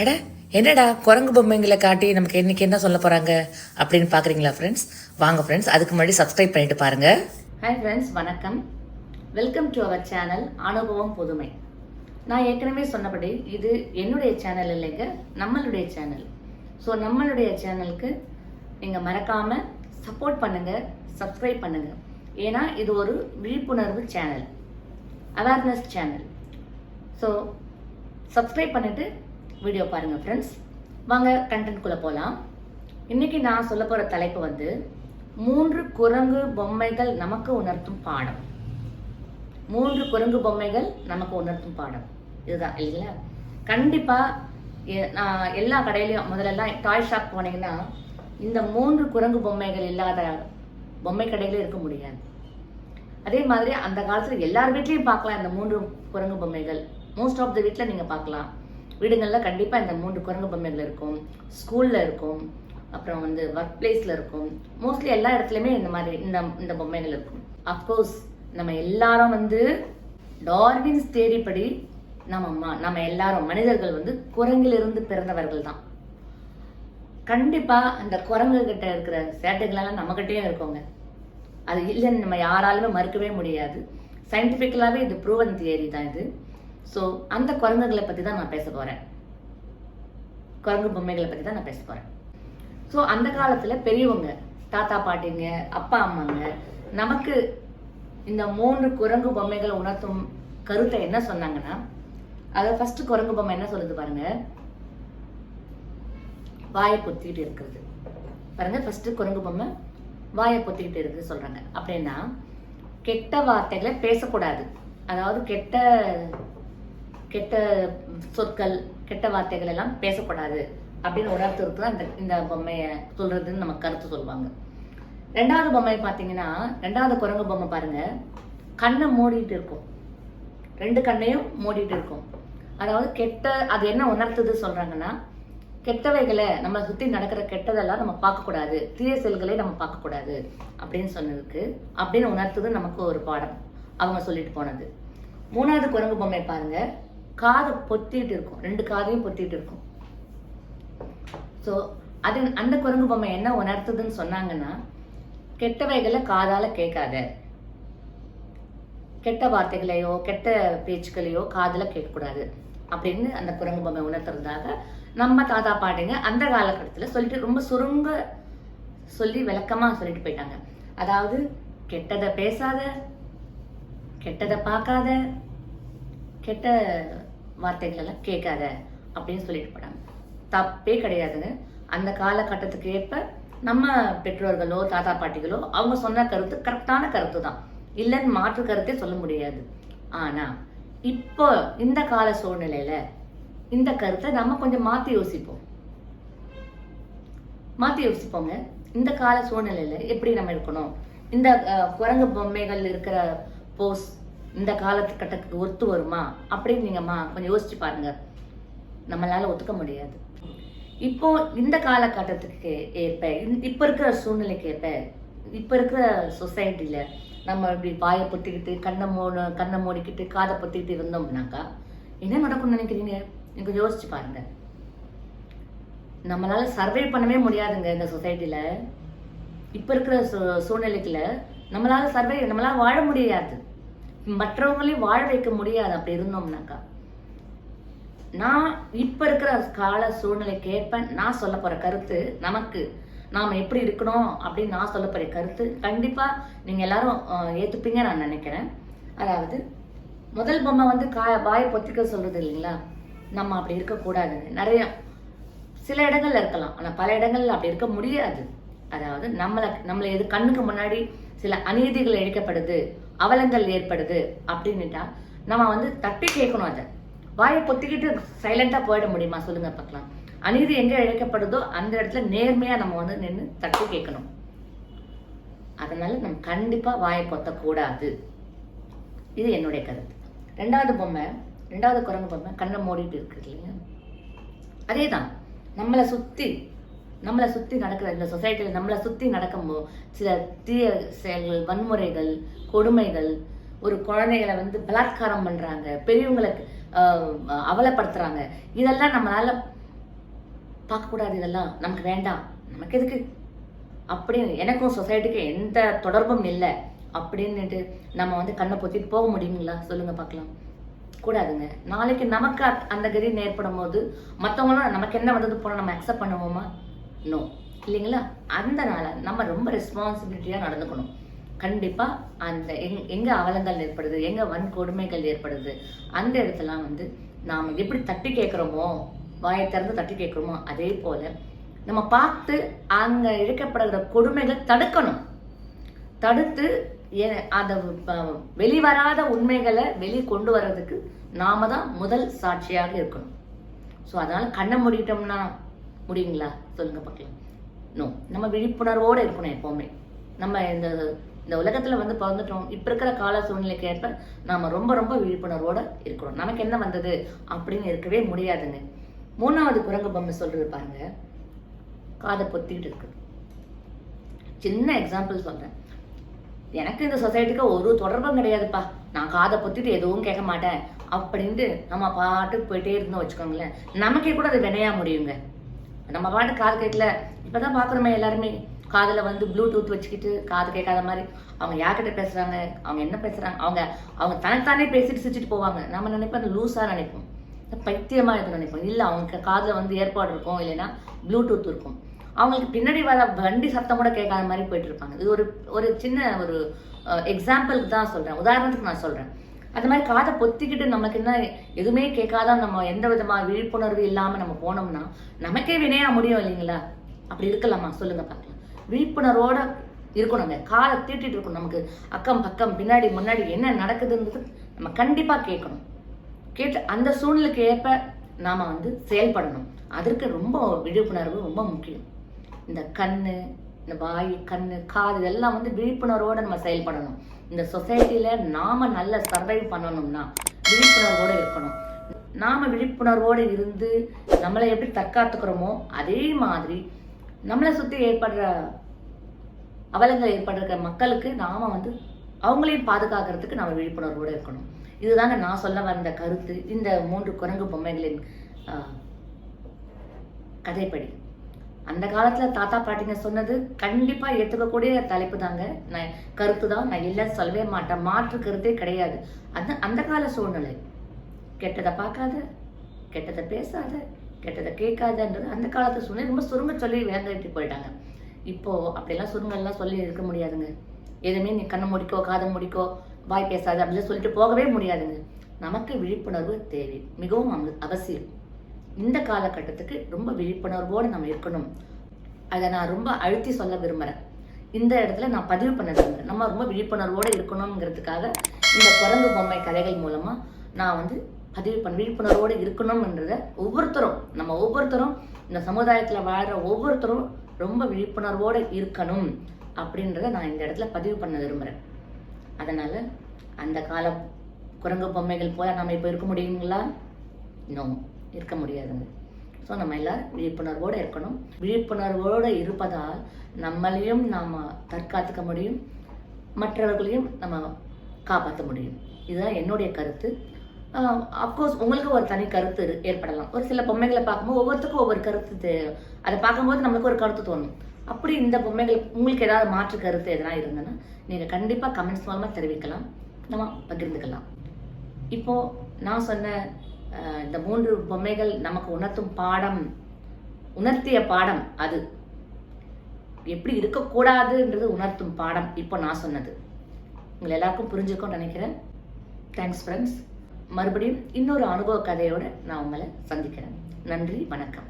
அட என்னடா குரங்கு பொம்மைங்களை காட்டி நமக்கு இன்னைக்கு என்ன சொல்ல போறாங்க அப்படின்னு பாக்குறீங்களா ஃப்ரெண்ட்ஸ் வாங்க ஃப்ரெண்ட்ஸ் அதுக்கு முன்னாடி சப்ஸ்கிரைப் பண்ணிட்டு பாருங்க. ஹாய் ஃப்ரெண்ட்ஸ் வணக்கம். வெல்கம் டு அவர் சேனல் அனுபவம் புதுமை. நான் ஏற்கனவே சொன்னபடி இது என்னுடைய சேனல் இல்லைங்க நம்மளுடைய சேனல் ஸோ நம்மளுடைய சேனலுக்கு நீங்கள் மறக்காமல் சப்போர்ட் பண்ணுங்கள் சப்ஸ்கிரைப் பண்ணுங்கள் ஏன்னா இது ஒரு விழிப்புணர்வு channel awareness channel so subscribe பண்ணிட்டு வீடியோ பாருங்கள் ஃப்ரெண்ட்ஸ் வாங்க கண்டென்ட்குள்ளே போகலாம் இன்னைக்கு நான் சொல்ல போகிற தலைப்பு வந்து மூன்று குரங்கு பொம்மைகள் நமக்கு உணர்த்தும் பாடம். மூன்று குரங்கு பொம்மைகள் நமக்கு உணர்த்தும் பாடம். இதுதான் இல்லைங்களா? கண்டிப்பாக நான் எல்லா கடையிலையும் முதல்லலாம் டாய் ஷாப் போனீங்கன்னா இந்த மூன்று குரங்கு பொம்மைகள் இல்லாத பொம்மை கடைகளே இருக்க முடியாது. அதே மாதிரி அந்த காலத்தில் எல்லார் வீட்லேயும் பார்க்கலாம் இந்த மூன்று குரங்கு பொம்மைகள். மோஸ்ட் ஆஃப் த வீட்டில் நீங்கள் பார்க்கலாம். வீடுங்களில் கண்டிப்பாக இந்த மூன்று குரங்கு பொம்மைகள் இருக்கும். ஸ்கூலில் இருக்கும். அப்புறம் வந்து ஒர்க் பிளேஸில் இருக்கும். மோஸ்ட்லி எல்லா இடத்துலையுமே இந்த மாதிரி இந்த இந்த பொம்மைகள் இருக்கும். அஃப்கோர்ஸ் நம்ம எல்லாரும் வந்து டார்வின்ஸ் தேடிப்படி நம்ம ம- நம்ம எல்லாரும் மனிதர்கள் வந்து குரங்கிலிருந்து பிறந்தவர்கள் தான். கண்டிப்பாக அந்த குரங்கு கிட்ட இருக்கிற சேட்டைகளெல்லாம் நம்மக்கிட்டேயும் இருக்கோங்க. அது இல்லைன்னு நம்ம யாராலுமே மறுக்கவே முடியாது. சயின்டிஃபிக்கலாகவே இது ப்ரூவன் தியரி தான் இது. ஸோ அந்த குரங்குகளை பற்றி தான் நான் பேச போகிறேன் குரங்கு பொம்மைகளை பற்றி தான் நான் பேச போகிறேன் ஸோ அந்த காலத்தில் பெரியவங்க தாத்தா பாட்டிங்க அப்பா அம்மாங்க நமக்கு இந்த மூன்று குரங்கு பொம்மைகளை உணர்த்தும் கருத்தை என்ன சொன்னாங்கன்னா அதை ஃபர்ஸ்ட் குரங்கு பொம்மை என்ன சொல்லுது பாருங்க? வாயை பொத்திக்கிட்டு இருக்கிறது. பாருங்க ஃபர்ஸ்ட் குரங்கு பொம்மை வாயை பொத்திக்கிட்டு இருக்குது சொல்றாங்க. அப்படின்னா கெட்ட வார்த்தைகளை பேசக்கூடாது. அதாவது கெட்ட கெட்ட சொற்கள் கெட்ட வார்த்தைகள் எல்லாம் பேசக்கூடாது அப்படின்னு உணர்த்துறதுக்கு தான் இந்த இந்த பொம்மையை சொல்றதுன்னு நம்ம கருத்து சொல்லுவாங்க. ரெண்டாவது பொம்மை பார்த்தீங்கன்னா ரெண்டாவது குரங்கு பொம்மை பாருங்க. கண்ணை மூடிட்டு இருக்கும். ரெண்டு கண்ணையும் மூடிட்டு இருக்கும். அதாவது கெட்ட அது என்ன உணர்த்துது சொல்றாங்கன்னா கெட்டவைகளை நம்ம சுத்தி நடக்கிற கெட்டதெல்லாம் நம்ம பார்க்கக்கூடாது. தீய செல்களை நம்ம பார்க்கக்கூடாது அப்படின்னு சொன்னதுக்கு அப்படின்னு உணர்த்துது நமக்கு ஒரு பாடம். அவங்க சொல்லிட்டு போனது. மூணாவது குரங்கு பொம்மை பாருங்க. காதை பொத்திட்டு இருக்கும். ரெண்டு காதையும் பொத்திட்டு இருக்கும். ஸோ அது அந்த குரங்கு பொம்மை என்ன உணர்த்துதுன்னு சொன்னாங்கன்னா கெட்டவைகளை காதால கேட்காத. கெட்ட வார்த்தைகளையோ கெட்ட பேச்சுக்களையோ காதில் கேட்கக்கூடாது. அப்படின்னு அந்த குரங்கு பொம்மை உணர்த்துறதாக நம்ம தாத்தா பாட்டிங்க அந்த காலகட்டத்தில் சொல்லிட்டு ரொம்ப சுருங்க சொல்லி விளக்கமாக சொல்லிட்டு போயிட்டாங்க. அதாவது கெட்டதை பேசாத கெட்டதை பார்க்காத கெட்ட வார்த்தைகள் எல்லாம் கேட்காத அப்படின்னு சொல்லிட்டு போனாங்க தப்பே கிடையாதுங்க அந்த காலகட்டத்துக்கு ஏற்ப நம்ம பெற்றோர்களோ தாத்தா பாட்டிகளோ அவங்க சொன்ன கருத்து கரெக்டான கருத்து தான். இல்லைன்னு மாற்று கருத்தே சொல்ல முடியாது. ஆனா இப்போ இந்த கால சூழ்நிலையில இந்த கருத்தை நம்ம கொஞ்சம் மாத்தி யோசிப்போம். மாத்தி யோசிப்போங்க. இந்த கால சூழ்நிலையில எப்படி நம்ம இருக்கணும்? இந்த குரங்கு பொம்மைகள் இருக்கிற போஸ் இந்த காலத்துக்கட்டத்துக்கு ஒத்து வருமா அப்படின்னு நீங்கம்மா கொஞ்சம் யோசிச்சு பாருங்க. நம்மளால ஒத்துக்க முடியாது. இப்போ இந்த காலகட்டத்துக்கு ஏற்ப இந்த- இப்ப இருக்கிற சூழ்நிலைக்கு ஏற்ப இப்ப இருக்கிற சொசைட்டில நம்ம இப்படி வாயை பொத்திக்கிட்டு கண்ணை மூணு கண்ணை மூடிக்கிட்டு காதை பொத்திக்கிட்டு இருந்தோம்னாக்கா என்ன நடக்கும்னு நினைக்கிறீங்க? நீங்க கொஞ்சம் யோசிச்சு பாருங்க. நம்மளால சர்வே பண்ணவே முடியாதுங்க இந்த சொசைட்டில. இப்ப இருக்கிற சூ- சூழ்நிலைக்குல நம்மளால சர்வே நம்மளால வாழ முடியாது. மற்றவங்களையும் வாழ வைக்க முடியாது. அப்படி இருந்தோம்னாக்கா நான் இப்ப இருக்கிற கால சூழ்நிலைக்கு ஏற்ப நான் சொல்ல போற கருத்து நமக்கு நாம எப்படி இருக்கணும் அப்படின்னு நான் சொல்ல போற கருத்து கண்டிப்பா நீங்க எல்லாரும் ஏற்றுப்பீங்க ஏத்துப்பீங்க நான் நினைக்கிறேன். அதாவது முதல் பொம்மை வந்து கா வாய் பொத்திக்க சொல்றது இல்லைங்களா? நம்ம அப்படி இருக்கக்கூடாதுங்க நிறைய சில இடங்கள்ல இருக்கலாம். ஆனா பல இடங்கள்ல அப்படி இருக்க முடியாது. அதாவது நம்மளை நம்மளை எது கண்ணுக்கு முன்னாடி சில அநீதிகள் இழைக்கப்படுது அவலங்கள் ஏற்படுது அப்படின்னுட்டா நம்ம வந்து தட்டி கேட்கணும் அதை. வாயை பொத்திக்கிட்டு சைலண்டா போயிட முடியுமா? சொல்லுங்க பார்க்கலாம். அநீதி எங்க இழைக்கப்படுதோ அந்த இடத்துல நேர்மையா நம்ம வந்து நின்று தட்டி கேட்கணும். அதனால நம்ம கண்டிப்பா வாயை பொத்தக்கூடாது. இது என்னுடைய கருத்து. ரெண்டாவது பொம்மை ரெண்டாவது குரங்கு பொம்மை கண்ணை மூடிட்டு இருக்கு இல்லைங்க அதே தான் நம்மளை சுற்றி நம்மளை சுற்றி நடக்கிற இந்த சொசைட்டியில் நம்மளை சுற்றி நடக்கும்போது சில தீய செயல்கள் வன்முறைகள் கொடுமைகள் ஒரு குழந்தைகளை வந்து பலாத்காரம் பண்ணுறாங்க பெரியவங்களுக்கு அவலப்படுத்துகிறாங்க இதெல்லாம் நம்மளால பார்க்கக்கூடாது இதெல்லாம். நமக்கு வேண்டாம். நமக்கு எதுக்கு? அப்படின்னு எனக்கும் சொசைட்டிக்கு எந்த தொடர்பும் இல்லை. அப்படின்னுட்டு நம்ம வந்து கண்ணை பொத்திட்டு போக முடியுங்களா? சொல்லுங்க பார்க்கலாம். கூடாதுங்க. நாளைக்கு நமக்கு அ- அந்த கதி ஏற்படும் போது மற்றவங்களும் நமக்கு என்ன வந்தது போனால் நம்ம அக்செப்ட் பண்ணுவோமா? நோ இல்லைங்களா? அந்த நாள நம்ம ரொம்ப ரெஸ்பான்சிபிலிட்டியாக நடந்துக்கணும். கண்டிப்பாக அந்த எங் எங்கே அவலங்கள் ஏற்படுது எங்கே வன்கொடுமைகள் ஏற்படுது அந்த இடத்துலாம் வந்து நாம் எப்படி தட்டி கேட்குறோமோ வாயை திறந்து தட்டி கேட்குறோமோ அதே போல் நம்ம பார்த்து அங்கே இழைக்கப்படுகிற கொடுமைகள் தடுக்கணும். தடுத்து அதை வெளிவராத உண்மைகளை வெளி கொண்டு வர்றதுக்கு நாம தான் முதல் சாட்சியாக இருக்கணும். ஸோ அதனால் கண்ணை மூடிட்டோம்னா முடியுங்களா? சொல்லுங்க பார்க்கலாம். நோ நம்ம விழிப்புணர்வோடு இருக்கணும் எப்போவுமே. நம்ம இந்த இந்த உலகத்தில் வந்து பிறந்துட்டோம். இப்போ இருக்கிற கால சூழ்நிலைக்கு ஏற்ப நாம ரொம்ப ரொம்ப விழிப்புணர்வோடு இருக்கணும். நமக்கு என்ன வந்தது அப்படின்னு இருக்கவே முடியாதுங்க. மூணாவது குரங்கு பொம்மை சொல்றது பாருங்க. காதை பொத்திக்கிட்டு இருக்கு. சின்ன எக்ஸாம்பிள் சொல்கிறேன் எனக்கு இந்த சொசைட்டிக்கு ஒரு தொடர்பும் கிடையாதுப்பா. நான் காதை பொத்திட்டு எதுவும் கேட்க மாட்டேன். அப்படின்ட்டு நம்ம பாட்டுக்கு போயிட்டே இருந்தோம் வச்சுக்கோங்களேன். நமக்கே கூட அது வினையா முடியுங்க. நம்ம பாட்டு காது கேட்கல. இப்பதான் பாக்குறோமே எல்லாருமே. காதுல வந்து ப்ளூடூத் வச்சுக்கிட்டு காது கேட்காத மாதிரி. அவங்க யார்கிட்ட பேசுறாங்க? அவங்க என்ன பேசுறாங்க? அவங்க அவங்க தனத்தானே பேசிட்டு சிரிச்சிட்டு போவாங்க. நம்ம நினைப்போம் அது லூஸா நினைப்போம். பைத்தியமா இது நினைப்போம். இல்ல அவங்க காதுல வந்து ஏற்பாடு இருக்கும் இல்லைன்னா ப்ளூடூத் இருக்கும். அவங்களுக்கு பின்னாடி வர வண்டி சத்தம் கூட கேட்காத மாதிரி போயிட்டு இருப்பாங்க. இது ஒரு ஒரு சின்ன ஒரு எக்ஸாம்பிளுக்கு தான் சொல்றேன். உதாரணத்துக்கு நான் சொல்றேன். அது மாதிரி காதை பொத்திக்கிட்டு நமக்கு என்ன எதுவுமே கேட்காத நம்ம எந்த விதமா விழிப்புணர்வு இல்லாம நம்ம போனோம்னா நமக்கே வினையா முடியும் இல்லைங்களா? அப்படி இருக்கலாமா? சொல்லுங்க பார்க்கலாம். விழிப்புணர்வோட இருக்கணுங்க காலை தீட்டிட்டு இருக்கணும் நமக்கு. அக்கம் பக்கம் பின்னாடி முன்னாடி என்ன நடக்குதுன்றது நம்ம கண்டிப்பா கேட்கணும். கேட்டு அந்த சூழ்நிலைக்கு ஏற்ப நாம வந்து செயல்படணும். அதற்கு ரொம்ப விழிப்புணர்வு ரொம்ப முக்கியம். இந்த கண்ணு இந்த வாய் கண்ணு காது இதெல்லாம் வந்து விழிப்புணர்வோட நம்ம செயல்படணும். இந்த சொசைட்டியில் நாம் நல்ல சர்வைவ் பண்ணணும்னா விழிப்புணர்வோடு இருக்கணும். நாம் விழிப்புணர்வோடு இருந்து நம்மளை எப்படி தற்காத்துக்கிறோமோ அதே மாதிரி நம்மளை சுற்றி ஏற்படுற அவலங்கள் ஏற்படுற மக்களுக்கு நாம் வந்து அவங்களையும் பாதுகாக்கிறதுக்கு நம்ம விழிப்புணர்வோடு இருக்கணும். இதுதாங்க நான் சொல்ல வந்த கருத்து. இந்த மூன்று குரங்கு பொம்மைகளின் கதைப்படி. அந்த காலத்தில் தாத்தா பாட்டிங்க சொன்னது கண்டிப்பாக ஏற்றுக்கக்கூடிய தலைப்பு தாங்க நான் கருத்து தான் நான் இல்லைன்னு சொல்லவே மாட்டேன். மாற்று கருத்தே கிடையாது. அந்த அந்த கால சூழ்நிலை. கெட்டதை பார்க்காத கெட்டதை பேசாத கெட்டதை கேட்காதன்றது அந்த காலத்து சூழ்நிலை. ரொம்ப சுருங்க சொல்லி வேங்கட்டி போயிட்டாங்க. இப்போது அப்படிலாம் சுருங்கெல்லாம் சொல்லி இருக்க முடியாதுங்க. எதுவுமே நீ கண்ணை முடிக்கோ காதை முடிக்கோ வாய் பேசாத அப்படின்னு சொல்லிட்டு போகவே முடியாதுங்க. நமக்கு விழிப்புணர்வு தேவை. மிகவும் அவ- அவசியம். இந்த காலகட்டத்துக்கு ரொம்ப விழிப்புணர்வோடு நம்ம இருக்கணும். அதை நான் ரொம்ப அழுத்தி சொல்ல விரும்புகிறேன் இந்த இடத்துல நான் பதிவு பண்ண விரும்புகிறேன் நம்ம ரொம்ப விழிப்புணர்வோடு இருக்கணுங்கிறதுக்காக இந்த குரங்கு பொம்மை கதைகள் மூலமாக நான் வந்து பதிவு பண்ண விழிப்புணர்வோடு இருக்கணும்ன்றத ஒவ்வொருத்தரும் நம்ம ஒவ்வொருத்தரும் இந்த சமுதாயத்தில் வாழ்கிற ஒவ்வொருத்தரும் ரொம்ப விழிப்புணர்வோடு இருக்கணும் அப்படின்றத நான் இந்த இடத்துல பதிவு பண்ண விரும்புகிறேன் அதனால் அந்த கால குரங்கு பொம்மைகள் போல நம்ம இப்போ இருக்க முடியுங்களா? நோ இருக்க முடியாதுங்க. ஸோ நம்ம எல்லாரும் விழிப்புணர்வோடு இருக்கணும். விழிப்புணர்வோடு இருப்பதால் நம்மளையும் நாம் தற்காத்துக்க முடியும். மற்றவர்களையும் நம்ம காப்பாற்ற முடியும். இதுதான் என்னுடைய கருத்து. அஃப்கோர்ஸ் உங்களுக்கு ஒரு தனி கருத்து ஏற்படலாம். ஒரு சில பொம்மைகளை பார்க்கும்போது ஒவ்வொருத்தருக்கும் ஒவ்வொரு கருத்து அதை பார்க்கும்போது நம்மளுக்கு ஒரு கருத்து தோணும். அப்படி இந்த பொம்மைகள் உங்களுக்கு ஏதாவது மாற்று கருத்து எதனா இருந்ததுன்னா நீங்கள் கண்டிப்பாக கமெண்ட்ஸ் மூலமாக தெரிவிக்கலாம். நம்ம பகிர்ந்துக்கலாம். இப்போது நான் சொன்ன இந்த மூன்று பொம்மைகள் நமக்கு உணர்த்தும் பாடம் உணர்த்திய பாடம் அது. எப்படி இருக்கக்கூடாதுன்றது உணர்த்தும் பாடம் இப்போ நான் சொன்னது. உங்களை எல்லாருக்கும் புரிஞ்சுக்கும்னு நினைக்கிறேன். தேங்க்ஸ் ஃப்ரெண்ட்ஸ் மறுபடியும் இன்னொரு அனுபவ கதையோடு நான் உங்களை சந்திக்கிறேன். நன்றி வணக்கம்.